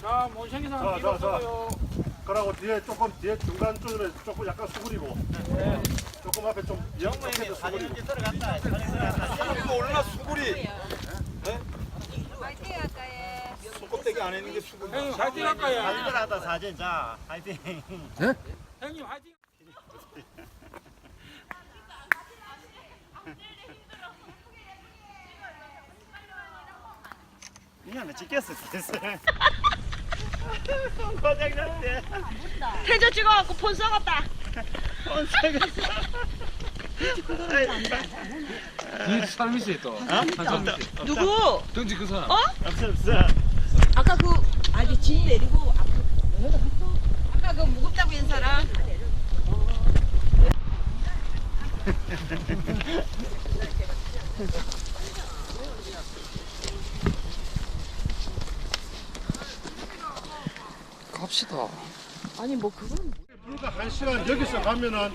자, 몬생이 자, 사람 뒤로 자, 자. 서요. 그러고 뒤에 조금 뒤에 중간 쪽에 조금 약간 수그리고. 조금 앞에 좀 옆에 수그리고. 이거 얼마나 수구리 화이팅 할까요? 껍데기 안에 있는 게 수구리 형님 화이팅 할까요? 하다 사진. 자 화이팅. 형님 화이팅. 그냥 찍겠어 찍겠어 고장났대 태조 찍어갖고 폰 썩었다. 뒤에 사람 있어요 또. 한 사람 있어요. 누구? 덩치 그 사람. 없어 없어 아까 그 아니 짐 내리고 아까 그 무겁다고 한 사람. 갑시다. 아니 뭐 그건 불과 한 시간 여기서 가면은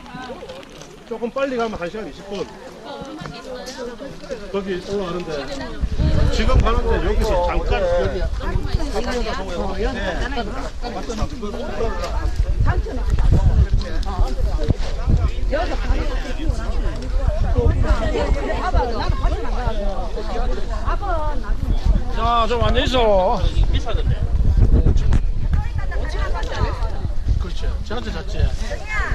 조금 빨리 가면 한 시간 20분 거기 올라가는데 지금 가는데 여기서 잠깐 여기 자, 좀 앉아 있어. 저 한테 잤지.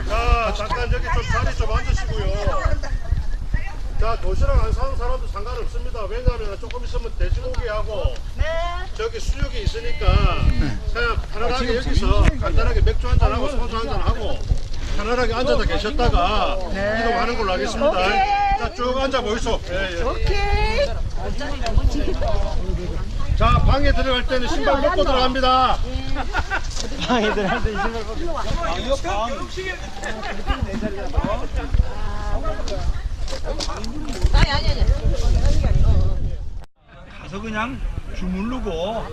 자 잠깐 여기 좀 자리 좀 앉으시고요. 자 도시락 안 사는 사람도 상관없습니다. 왜냐하면 조금 있으면 돼지고기하고 저기 수육이 있으니까 그냥 편안하게 여기서 간단하게 맥주 한 잔하고 소주 한 잔하고 편안하게 앉아서 계셨다가 이동하는 걸로 하겠습니다. 자 쭉 앉아 보이소. 예, 예. 자 방에 들어갈 때는 신발 벗고 들어갑니다. 방에 들어갈 때 신발 벗고. 아니 아니 아니. 가서 그냥 주물르고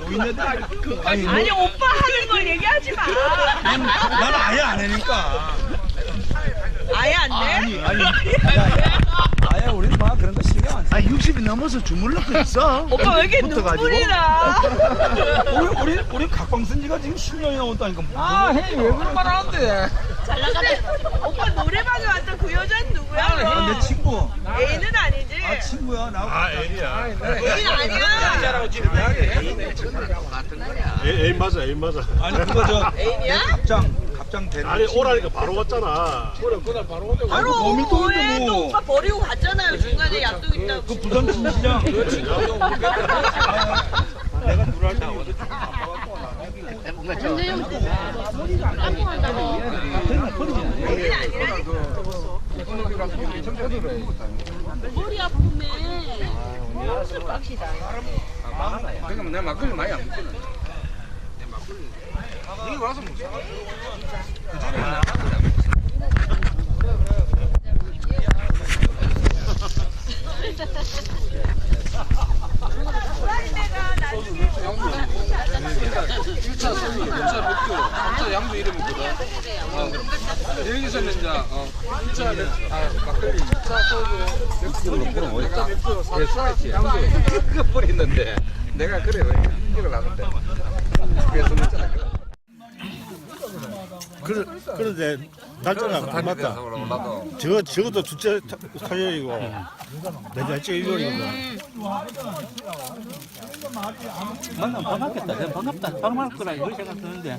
노인네들 그 아니 아니 오빠 하는 걸 얘기하지 마. 난 아예 안 하니까. 아예 안 돼? 아니 아니. 아예 우리는 막 넘어서 주물르고 있어 오빠 왜 이렇게 눈물이 나? 우리 우리 우리 각방 쓴 지가 지금 10년이 넘었다니까 아, 형님 왜 그런 말 하는데? 잘 나가네. 오빠 노래방에 왔던 그 여자는 누구야? 아, 내 그럼? 친구 애는 아니지? 아 친구야 나 아 애리야 애인 아니야? 애, 인 맞아 애인 맞아 아니 그거 저 애인이야? 갑장 갑장 되는 아니. 오라니까 바로 왔잖아 그래, 그날 바로 오자고. 아이고, 바로 왜 있는데 또 뭐. 오빠 버리고 갔잖아요. 중간에 약속 있다고. 그 부산 진시장 내가 누랄 때 어디 애인 아니라니까. 머리 아프네. 빡시다. 그러니까 내가 막걸리 많이 안 먹거든. 여기 와서 먹자. 일차 소주, 2차 맥주, 3차 양주 이름 있거든. 어. 여기서는 이제 어, 1차 맥주, 아, 막걸리, 2차 소주, 맥주, 그럼 내가 배수하지, 양주 그거 뿌리는데 내가 그래 왜 이걸 하는데 그래서 그런데 날짜가 안 맞다. 나도 저, 저것도 둘째 사연이고, 내 날짜가 일요일이거든. 만나면 반갑겠다. 그냥 반갑다. 바로 말 거라 이거 생각 드는데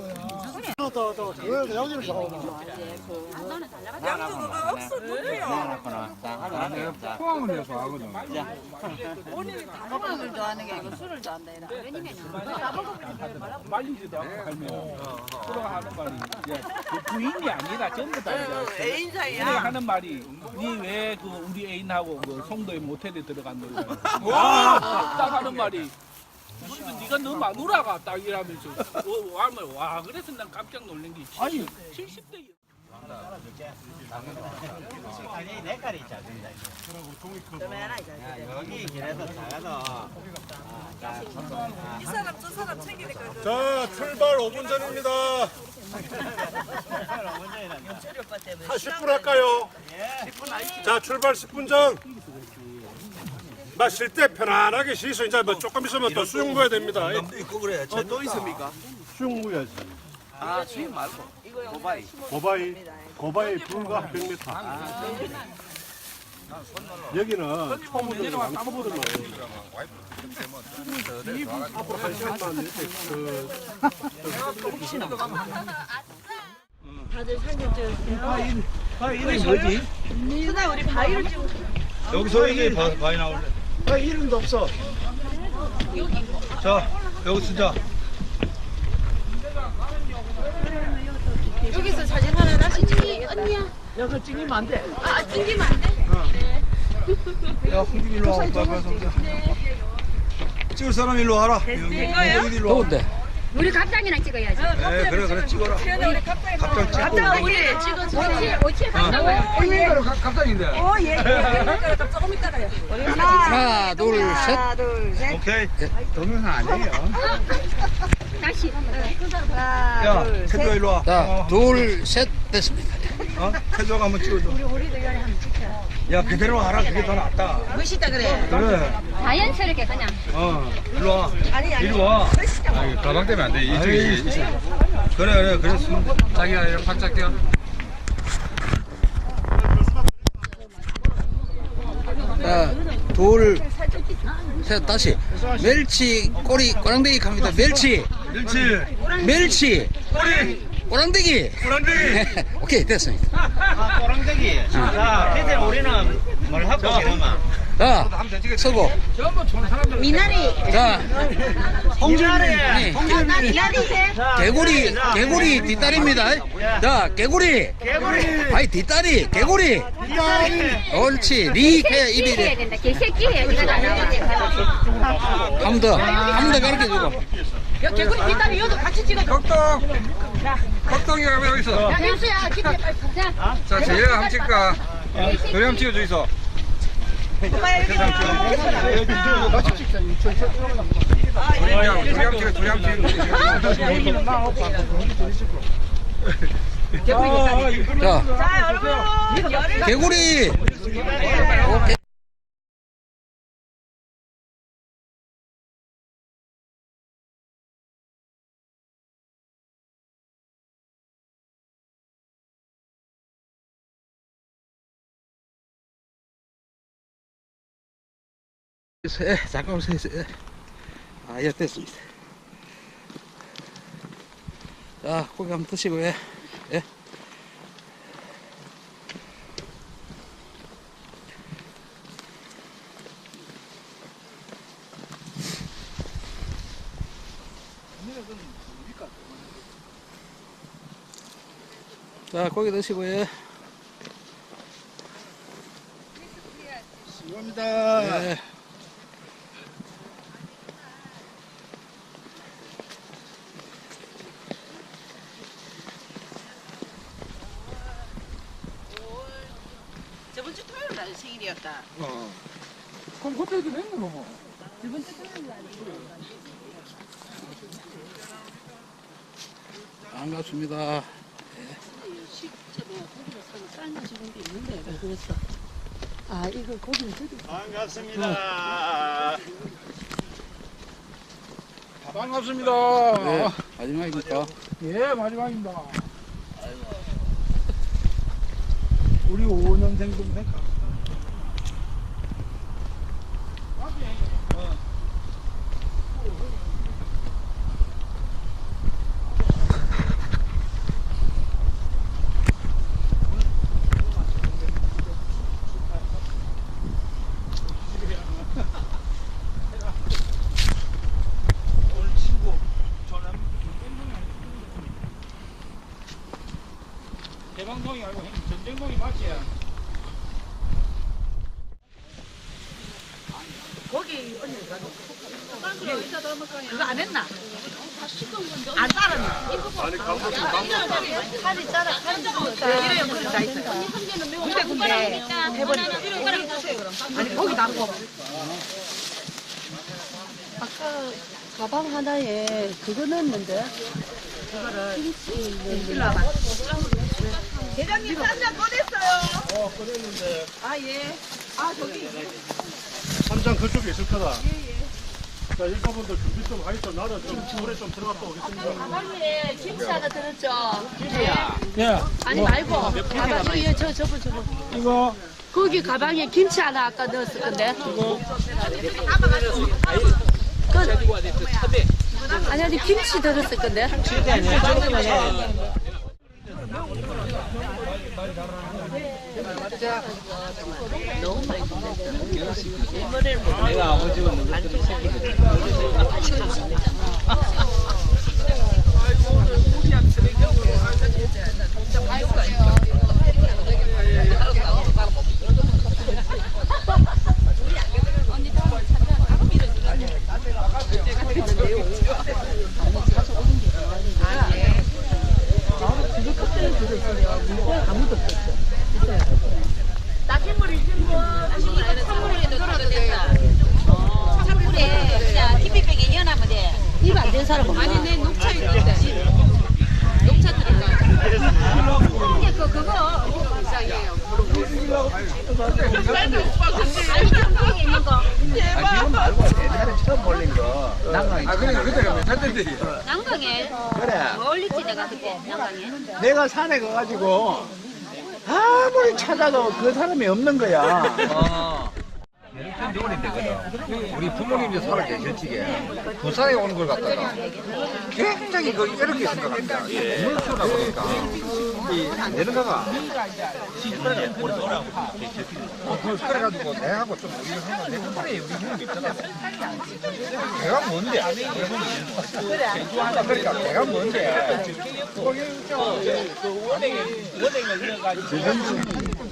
포항을 해서 하거든. 먹을 좋아하는 게 아니고 술을 좋아한다 이라. 말리지도 않고 갈면 돌아가는 말이 이제 그 부인이 아니라 전부 다 이제 애인 그래 사이야. 하는 말이 니 왜 그 우리 애인하고 그 송도의 모텔에 들어갔노 딱 하는 말이 무슨 네가 너 마누라가 딱 이러면서 어, 와, 하면 와 그래서 난 깜짝 놀란 게 70, 70대 아니 내 깔이 작은다 여기 길에서 작아서 이 사람 저 사람 챙기니까 자, 출발 5분 전입니다. 오빠 때문에. 한 10분 할까요? 자, 출발 10분 전. 막쉴때 편안하게 쉬서 이제 뭐 조금 있으면 또 수영 모야 됩니다. 있고 그래. 어, 또 있습니까? 수영 모야지. 아, 수입 말고. 고바이. 고바이 고바이 불과 100m. 여기는 초보들 초보들만 앞으로 한 시간만 이렇게 그 다들 사진 찍으세요. 아, 이름이 뭐지? 수다 우리 바위를 찍고 여기서 이게 바, 바위 나올래. 아, 이름도 없어. 자, 여기 쓰자. 여기서 사진 하나 다시 찍어야겠다. 언니야. 야, 그거 찍으면 안 돼. 아 찍으면 안 돼? 야, 홍준 일로 와. 보자. 찍을 사람 일로 와라. 여기, 여기 일로 와. 더운데. 우리 갑장이랑 찍어야지. 네, 그래, 그래, 찍어라. 갑자기 찍고. 갔다 우리 찍어줘. 오칠, 오칠 간다고요. 이거 갑자기인데. 조금 이따 가요. 하나, 둘, 셋. 하나 둘 셋. 오케이. 동영상 아니에요. 다시. 하나 야, 둘 태조 셋. 일로 와. 자, 어, 둘, 셋 됐습니다. 어? 태조가 한번 찍어줘. 야, 그대로 하라. 그게 더 낫다. 멋있다 그래. 그래. 자연스럽게 그냥. 어, 일로 와. 아니 아니. 일로 와. 가방 때문에 안 돼. 이쪽에 이쪽에. 그래, 그래, 그래. 손- 자기가 이렇게 박자 껴. 자, 둘, 셋, 다시. 멸치, 꼬리, 꼬랑대기 갑니다. 멸치, 멸치. 멸치, 꼬리. 꼬랑대기. 꼬랑대기. 오케이, 됐습니다. 아, 꼬랑대기. 자, 그때 우리는 뭘 하고 그러면 자, 서고. 미나리. 자, 홍준이. 개구리, 개구리 뒷다리입니다. 자, 개구리. 개구리. 아이, 뒷다리, 개구리. 옳지. 리, 개, 입이. 개새끼 해야 이건 안 나오지. 한번 더. 한번더 가르쳐 주고. 여 개구리 뒷다리 여도 같이 찍어줘. 덕동. 덕동이가 왜 여기 있어? 야, 현수야, 기대 빨리. 자, 자, 제이가 한번 찍을까? 저희 한번 찍어줘 있어. 오빠 여기 둘이 한번 둘이 한번 찍어. 둘이 한번 찍어. 자, 자 여러분 개구리. 세, 잠깐만 세, 세. 아, 예, 됐습니다. 자, 고기 한번 드시고, 예. 예. 자, 고기 드시고, 예. 수고합니다. 예. 저번 주 토요일 날 생일이었다. 그럼 그때도 됐네, 뭐. 반갑습니다. 반갑습니다. 반갑습니다. 네, 마지막입니까? 예, 마지막입니다. 우리 5년생 좀될 까? 대방동이 아니고 전쟁동이 맞지? 거기 언니 가도. 그거 안 했나? 안 따랐나? 아니 살이 짜라. 살이 짜. 이래요. 그래 다 있어. 군데 군데 해버리자. 아니 거기 남고. 가방 하나에 그거 넣었는데 일로 와봐. 대장님 짠잔 꺼냈어요. 어 꺼냈는데. 아 예. 아 저기. 삼장 그쪽에 있을 거다. 자, 일가분들 준비 좀 하겠어. 나는 좀 물에 좀 들어갔다 오겠습니다. 가방에 김치 하나 들었죠? 예. 아니 말고 가방에 저 저거 저거 이거 거기 가방에 김치 하나 아까 넣었을 건데 돼. 첩에. 아니 아니 김치 들었을 건데 내가 아버지 없는 것들은 찬물에 그냥 TV병에 넣어놓으면 돼. 입 안 된 사람 없나? 아니 내 녹차 있는데. 녹차 들어가. 근데 그 그거 이상해요. 아니 전국에 있는 거. 지금 말고 옛날에 처음 몰린 거. 난강이. 아 그러니까 때인데 난강에 그래. 멀리지 내가 그때 난강에. 내가 산에 가가지고 아무리 찾아도 그 사람이 없는 거야. 노원이 되거든. 우리 부모님이 살아 계실 적에 부산에 오는 걸 갖다가 굉장히 그 이렇게 생각합니다. 물수다 보니까 이 내려가가 어, 그걸 그래가지고 내하고 좀 우리를 하면 내 그래 우리 형님 있잖아. 내가 뭔데? 그러니까 내가 뭔데?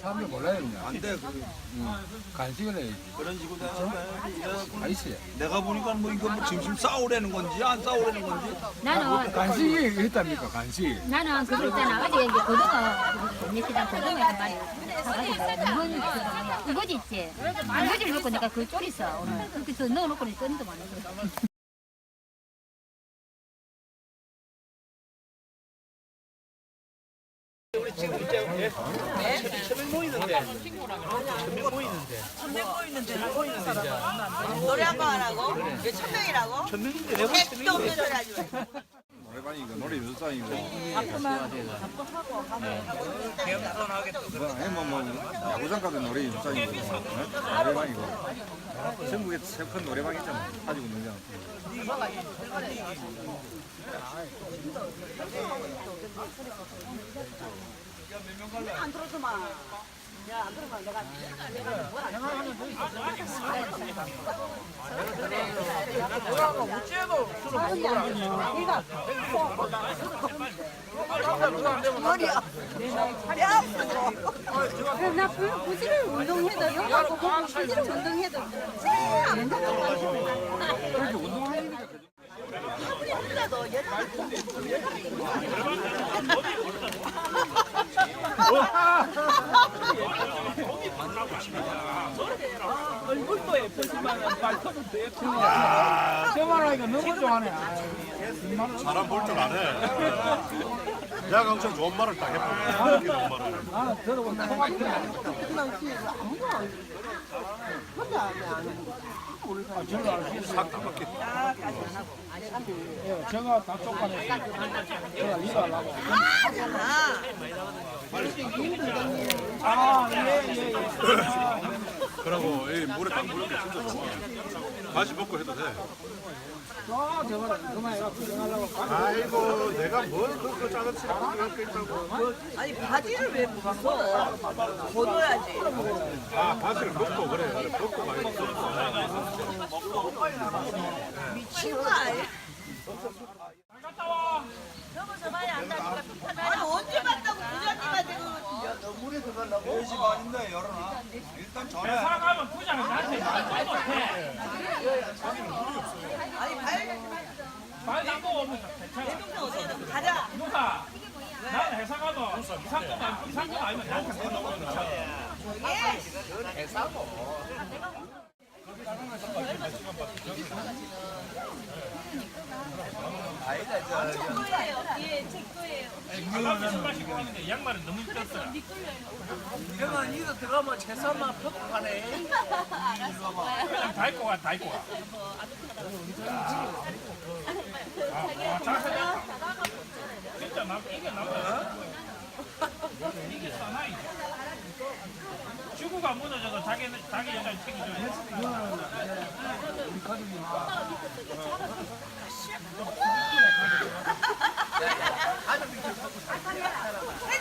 들 몰라야 되냐 안돼 간식을 해야지. 그런 식으로 내가 아이씨 내가 보니까 뭐 이거 뭐 짐심 싸우려는 건지 안 싸우려는 건지. 나는 간식이 있답니까 간식. 나는 그럴 때는 어제 이제 고등어 밑에다 고등어 한 마리 사가지고 그 이거지 있지. 이거지를 넣고 내가 그걸 졸였어 오늘. 그렇게 넣어놓고 끓는도 많이 었어 노래 한 번 하라고? 이게 천명이라고? 천명인데 왜 택도 없는 소리 하지 마. 노래방이고 노래 연습장이고 뭐, 뭐, 야구장 가도 노래 연습장이고 어? 노래방이고 전국에 세큰 노래방 있잖아 가지고 있는 게안 들어서만. 야, 안 그러면 내가 나 부지런 운동해도 보고 부지런 운동해도 얼굴도 예쁘지만 예쁘네. 저만아 이거 너무 좋아하네. 사람 볼 줄 아네. 내가 엄청 좋은 말을 딱 해보네. 좋은 말을. 아, 들어본 예, 제가 다 쫓아냈어요. 제가 리더하려고. 아, 예, 예, 예. 그러고 이 물에 딱 물는 게 진짜 좋아. 다시 먹고 해도 돼. 아. 아이고 내가 뭘그 작은 치라고 있다고. 아니 바지를 왜 벗어? 벗어야지. 아 바지를 먹고 그래. 그래, 먹고 많이 먹어. 미친 거 아니야? 아니 그 4시 반인데 열어놔. 일단 참 잘해. 사가면 부장은 나한테 말도 못해. 말 나고 오면 괜찮아. 가자. 누가 난 회사 가면 이상금 아니면 이상금 아니면 나한테 물어보는 거야. 양말은 너무 이뻤더라. 형은 이거 들어가면 채소만 퍽하네. 가, 다 입고 가. 아, 자세가 진짜 남 이게 남아. 이게 사나이. 주구가 무너져도 자기 자기 여자 책임져야 혜지야! 온다 가시나야! 이렇게 고생 다 해갖고 지금은